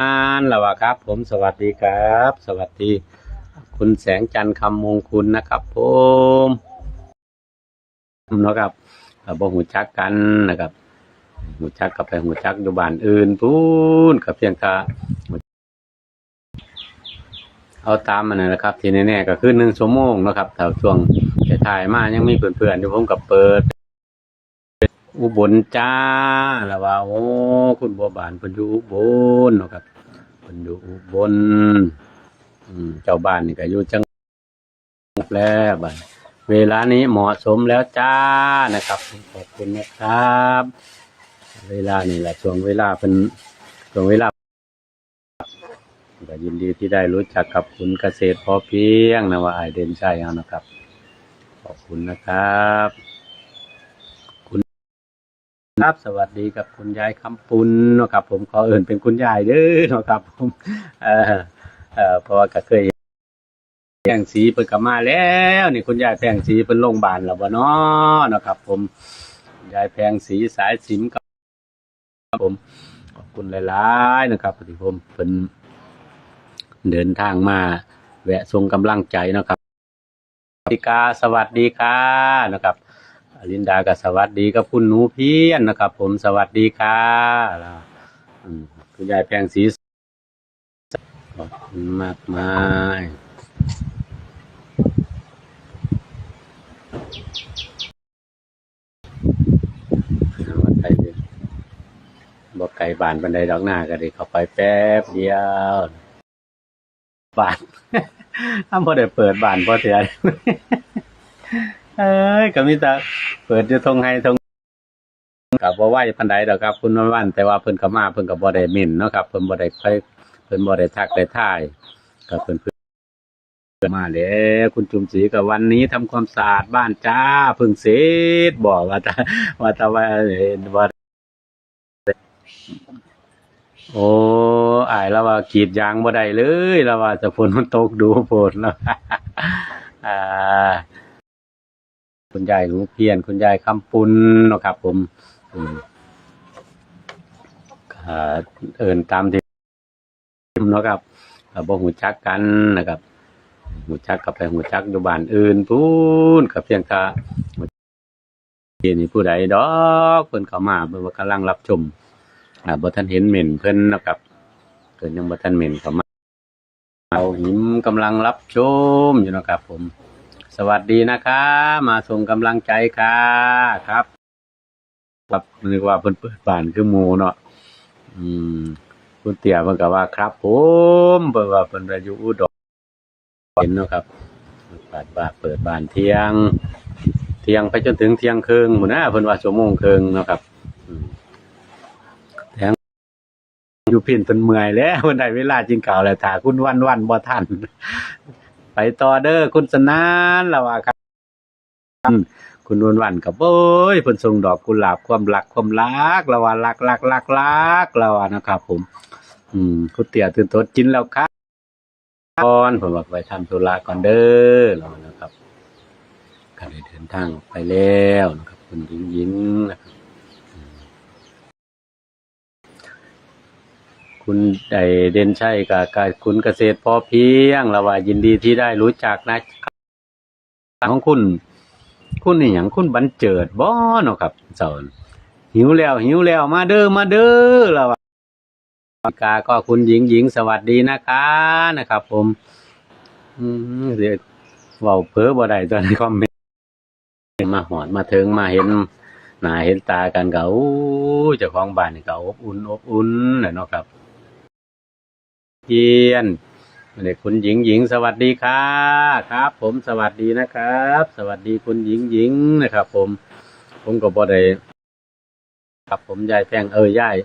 อ่านแล้ววะครับ ผมสวัสดีครับ สวัสดี คุณแสงจันทร์คำมงคุณนะครับ ผมนะครับเอ่อบ่หูจักกันนะครับหูจักกับไปหูจักอยู่บ้านอื่นพูนกับเพียงแต่เอาตามมันนะครับ ทีแน่ๆก็คือหนึ่งชั่วโมงนะครับแถวช่วงถ่ายมายังมีเพื่อนๆอยู่ผมกับเปิด อุบลจ้าแล้วว่าโอ้คุณบัวบานเพิ่นอยู่อุบลเนาะครับเพิ่นอยู่อุบลอืมเจ้าบ้านนี่ก็อยู่จังหวัดแล้วบัดเวลานี้เหมาะสมแล้วจ้านะครับขอบคุณนะครับ เวลานี่แหละช่วงเวลาเป็นช่วงเวลาก็ยินดีที่ได้รู้จักกับคุณเกษตรพอเพียงนะว่าไอเดนชัยเอานะครับ ขอบคุณนะครับ ครับสวัสดีกับคุณยายคำปุนเนาะครับผมขอเอื่นเป็นคุณยายเด้อเนาะครับผมเออเออเพราะว่าก็เคยแพงสีเพิ่นก็มาแล้วนี่คุณยายแพงสีเพิ่นโรงพยาบาลแล้วบ่เนาะเนาะครับ ผมยายแพงสีสายสิมกับผมขอบคุณหลายๆนะครับที่ผมเพิ่นเดินทางมา แวะส่งกำลังใจนะครับสวัสดีค่ะสวัสดีค่ะนะครับ ลินดากับสวัสดีกับคุณหนูเพียนนะครับ ผมสวัสดีค่ะคุณยายแพงสีขอบคุณมากมายบอกไก่บานบันไดดอกหน้าก็ได้เข้าไปแป๊บเดียวบานถ้าพอได้เปิดบานพอเถื่อน เอ้ยก็มีแต่เปิดอยู่ทงให้ทงกับบ่ไหวพันใดดอกครับคุณวันวันแต่ว่าเพิ่นก็มาเพิ่นก็บ่ได้หมิ่นเนาะครับเพิ่นบ่ได้ค่อยเพิ่นบ่ได้ทักได้ท่ายก็เพิ่นเพิ่นมาแล้วคุณจุมศรีก็วันนี้ทำความสะอาดบ้านจ้าเพิ่งเสร็จบอกว่าต่ว่าต่ว่าเห็นว่าโอ้อายแล้วว่ากรีดยางบ่ได้เลยแล้วว่าจะฝนมันตกดูฝนแล้วอ่า คุณยายหนูเพียน คุณยายคำปุนนะครับ ผมอืมก็เอินตามที่เนะครับบ่หูจักกันนะครับหูจักกับไปหูจักอยู่บ้านอื่นพูนกับเพียงแต่ที่นี่ผู้ใดดอกเพิ่นเข้ามาเพิ่นว่ากำลังรับชมอ่าบ่ทันเห็นเหม็นเพิ่นนะครับเพิ่นยังบ่ทันเหม็นเข้ามาเอาหิมกำลังรับชมอยู่นะครับผม สวัสดีนะครับมาส่งกำลังใจค่ะครับครับนึกว่าเพิ่นเปิดบ้านคือหมูเนาะอืมคุณเตี่ยเพิ่นก็ว่าครับผมเพิ่นว่าเพิ่นอายุอุดรเห็นเนาะครับเปิดบ้านเปิดบ้านเที่ยง เที่ยงไปจนถึงเที่ยงครึ่งหมู่นะเพิ่นว่าชั่วโมงครึ่งเนาะครับแถมอยู่พินเพิ่นเมื่อยแล้วเพิ่นได้เวลาจริงเก่าแล้วถ้าคุณวันวันบ่ทัน ไปต่อเด้อคุณสนานแล้วว่าครับ คุณนวลวันกับโอ้ยเพิ่นส่งดอกกุหลาบความรักความรักแล้วว่ารักรักรักรักแล้วว่านะครับ ผม อืมคุณเตี่ยตื่นตดกินแล้วครับก่อนผมบอกไปทำธุระก่อนเด้อแล้วนะครับก็ได้เดินทางออกไปแล้วนะครับ คุณหญิงหญิงนะครับอืม คุณไดเด่นชัยกับกับคุณเกษตรพอเพียงล้วว่ายินดีที่ได้รู้จักนะครับของคุณ คุณนี่หยังคุณบันเจิดบ่เนาะครับเจ้าหิวแล้วหิวแล้วมาเด้อมาเด้อล้วว่ากาก็คุณหญิงหญิงสวัสดีนะคะนะครับ ผม อืมเดี๋ยวเว้าเพ้อบ่ได้ตอนนคอมเมนต์มาหอดมาถึงมาเห็นหน้าเห็นตากันก็อู้เจ้าของบ้านนี่ก็อบอุ่นอบอุ่นแหละเนาะครับ เยียนเด็กคุณหญิงหญิงสวัสดีค่ะครับ ผมสวัสดีนะครับ สวัสดีคุณหญิงหญิงนะครับ ผม ผมก็บ่ได้ครับผมยายแพงเออยาย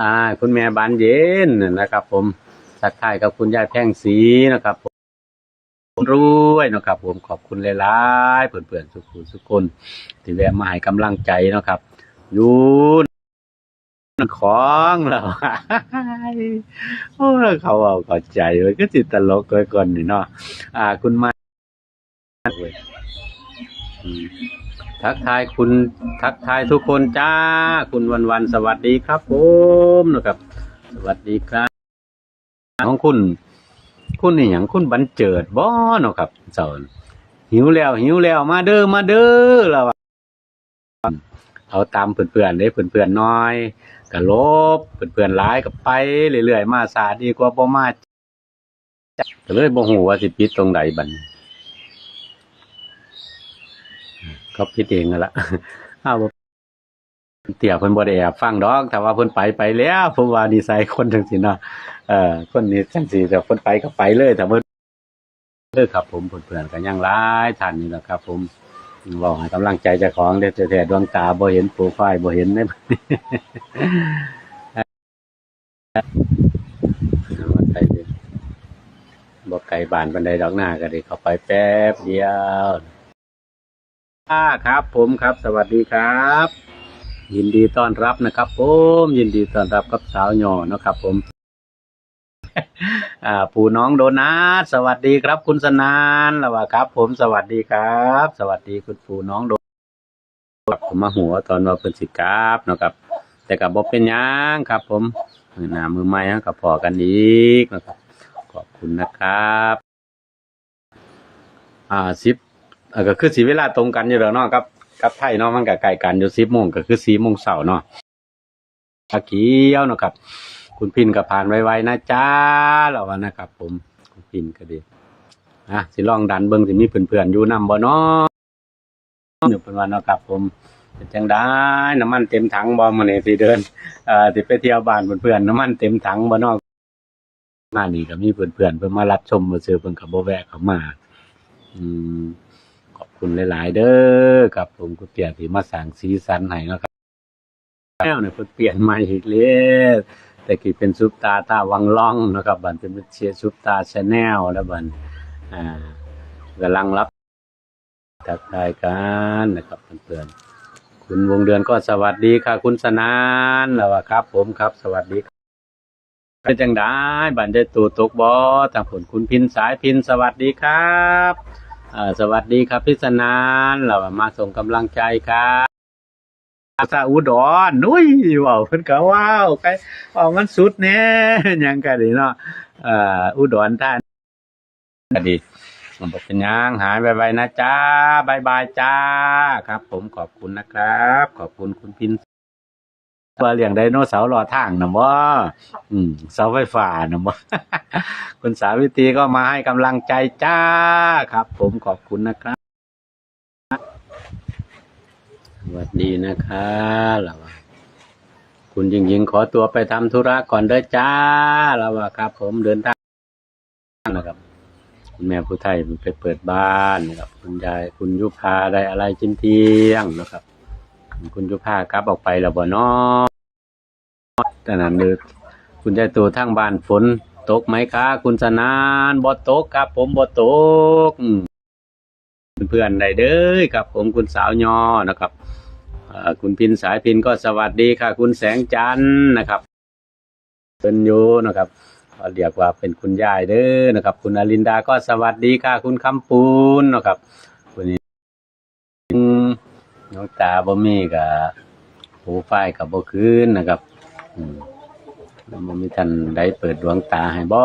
อ่า คุณแม่บานเย็นนะครับ ผมสักทายกับคุณยายแพงสีนะครับผมรวยนะครับ ผมขอบคุณหลายๆเพื่อนๆสุขุสุกคนที่แวะมาให้กำลังใจนะครับอยู ของเราโอ้ยเขาเอาเข้าใจเลยก็จิตตลกเลยก่อนนี่เนาะอ่า คุณมายทักทายคุณทักทายทุกคนจ้า คุณวันวันสวัสดีครับผมนะครับ สวัสดีครับ ของคุณ คุณนี่หยังคุณบันเจิดบ่เนาะครับเจ้าหิวแล้วหิวแล้วมาเด้อมาเด้อแล้ว เอาตามเพื่อนๆเด้เพื่อนๆน้อยก็ลบเพื่อนๆหลายก็ไปเรื่อยๆมาซาดีกว่าบ่มาก็เลยบ่ฮู้ว่าสิปิดตรงใดบันี้ก็ผิดเองนั่นละอ้าวเตี่ยเพิ่นบ่ได้แอบฟังดอกแต่ว่าเพิ่นไปไปแล้วผมว่านิสัยคนจังซี่เนาะเอ่อคนนี้จังสีแต่คนไปก็ไปเลยแต่เมื่อเออครับ ผมเพื่อนๆกันยังร้ายท่านนี่แหละครับ ผม บอกให้กำลังใจเจ้าของเด็ดแต่ดวงตาบ่เห็นโปรไฟล์บ่เห็นในบัดนี้ว่าไกลเด้อบ่ไกลบ้านบันไดดอกหน้าก็ได้เข้าไปแป๊บเดียวอ่าครับ ผมครับ สวัสดีครับ ยินดีต้อนรับนะครับ ผม ยินดีต้อนรับกับสาวหย่อนะครับ ผม ปู่น้องโดนัทสวัสดีครับ คุณสนานแล้วว่าครับ ผมสวัสดีครับ สวัสดีคุณปู่น้องโดนัทผมมาหัวตอนว่าเป็นสิกราบนะครับ แต่กับบ่เป็นยังครับ ผมมือหนามือใหม่ฮะกับพอกันอีกนะครับขอบคุณนะครับ อ่าสิบก็คือสีเวลาตรงกันอยู่แล้วเนาะครับกับไทยเนาะมันก็ใกล้กันอยู่สิบโมงก็คือสี่โมงเช้าเนาะอาเกียวนะครับ คุณพินก็ผ่านไวๆนะจ้าแล้วว่านะครับ ผมคุณพินก็ดีอะสิลองดันเบิ่งสิมีเพื่อนๆอยู่นำบ่เนาะเดี๋ยวเพิ่นว่าเนะครับ ผมเป็นจังได้น้ำมันเต็มถังบ่มื้อนี้สิเดินเอ่อสิไปเที่ยวบ้านเพื่อนๆน้ำมันเต็มถังบ่นาะมานี่ก็มีเพื่อนๆเพิ่นมารับชมมาซื้อเพิ่นก็บ่แวะเข้ามา อืมขอบคุณหลายๆ เด้อครับผมคุณเปียที่มาสร้างสีสันให้นะครับแล้วเนี่ยเพิ่นเปลี่ยนใหม่อีกแล้ว แต่กี้เป็นซุปตาตาวังล่องนะครับบัดเป็นเชียร์ซุปตาชาแนลแล้วบัดอ่ากำลังรับทักทายกันนะครับเพื่อนๆคุณวงเดือนก็สวัสดีค่ะ คุณสนานแล้วครับ ผมครับ สวัสดีครับเป็นจังได้บันได้ตูตกบอทางผลคุณพินสายพินสวัสดีครับอ่าสวัสดีครับพิษนานเรามาส่งกำลังใจครับ ซาอุดรนุ้ยว้าวเพิ่นก็ว้าวไปว้ามันสุดแน่ยังกันดีเนาะอ่าอุดรท่านก็ดีมันบอกเป็นยังหายไปๆนะจ้าบายบายจ้าครับ ผมขอบคุณนะครับ ขอบคุณคุณพินว่าเลี้ยงไดโนเสาร์รอทางนะบ่อืมเสาไฟฟ้านะบ่คุณสาวิตรีก็มาให้กำลังใจจ้าครับ ผมขอบคุณนะครับ ส วัสดีนะครับเราว่าคุณยิงยิงขอตัวไปทำธุระก่อนเด้อจ้าเราว่าครับ ผมเดินทางนะครับคุณแม่ผู้ไทยไปเปิดบ้านนะครับ คุณยายคุณยุพาได้อะไรจิ้มเที่ยงนะครับ คุณยุพากลับออกไปแล้วบ่นาะแต่นั้นเด้อคุณยายตัวทั้งบ้านฝนตกไหมคะ คุณสนานบ่ตกครับ ผมบ่ตกเพื่อนๆได้เด้อครับผมคุณสาว ยอนะครับ คุณพินสายพินก็สวัสดีค่ะ คุณแสงจันทร์นะครับเป็นอยู่นะครับเรียกว่าเป็นคุณยายเด้อนะครับ คุณอลินดาก็สวัสดีค่ะ คุณคำปูนนะครับคุณน้องตาบ่มีกับหูฝ้ายกับบ่คืนนะครับอืมแล้วมันมีท่านได้เปิดดวงตาให้บ่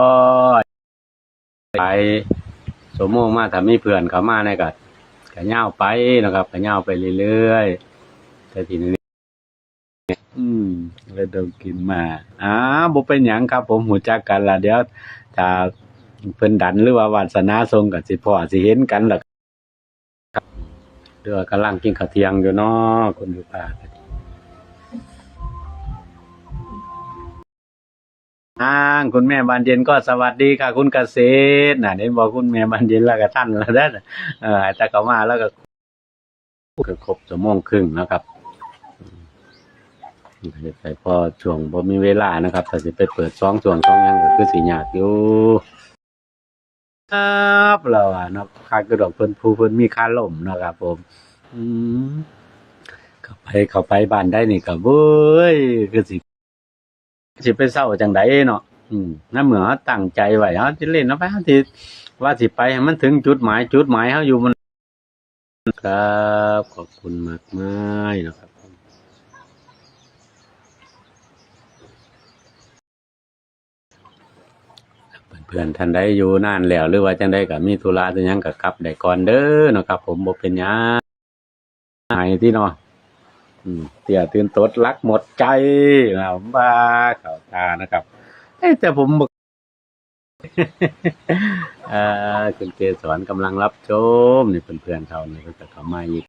ไปสมโมมาถ้ามีเพื่อนเขามาในกัดกะย่าไปนะครับกะย่าไปเรื่อยๆ แต่ทีนี้อืมเลยเดินกินมาอ้าบ่เป็นหยังครับ ผมหูจักกันละเดี๋ยวถ้าเพิ่นดันหรือว่าวาสนาทรงกับสิพ่อสิเห็นกันล่ะครับเดือกำลังกินข้าวเที่ยงอยู่เนาะคนอยู่ป่าอ่างคุณแม่บานเย็นก็สวัสดีค่ะ คุณเกษตรน่ะเห็นบอกคุณแม่บานเย็นแล้วก็ท่านแล้วได้อเออแต่เขามาแล้วก็ก็ครบชั่วโมงครึ่งนะครับ ไปพอช่วงพอมีเวลานะครับถ้าจะไปเปิดซองช่วงซองยังก็คือสิยากอยู่ครับเราอะเนาะค่ากระดอกเพิ่นผู้เพิ่นมีค่าล่มนะครับ ผม อืมเข้าไปเข้าไปบ้านได้นี่ก็เว้ยคือสิสิไปเศร้าจังไดเนาะอืมนั่นเหมือนตั้งใจไว้เฮาสิเล่นเนาะไปเฮาสิว่าสิไปให้มันถึงจุดหมาย จุดหมายเฮาอยู่มัน ครับ ขอบคุณมากมายนะครับ เพื่อนท่านใดอยู่นานแล้วหรือว่าจังได้ก็มีธุระจังยังก็กลับได้ก่อนเด้อเนาะครับ ผมบ่เป็นหยังหายที่เนาะอืมเตี่ยตื่นตดรักหมดใจนะบ้าเข้าตานะครับเอ้แต่ผมบ่เอ่อคุณเกสรกำลังรับชมนี่เพื่อนๆเขาเนี่ก็จะเข้ามาอีก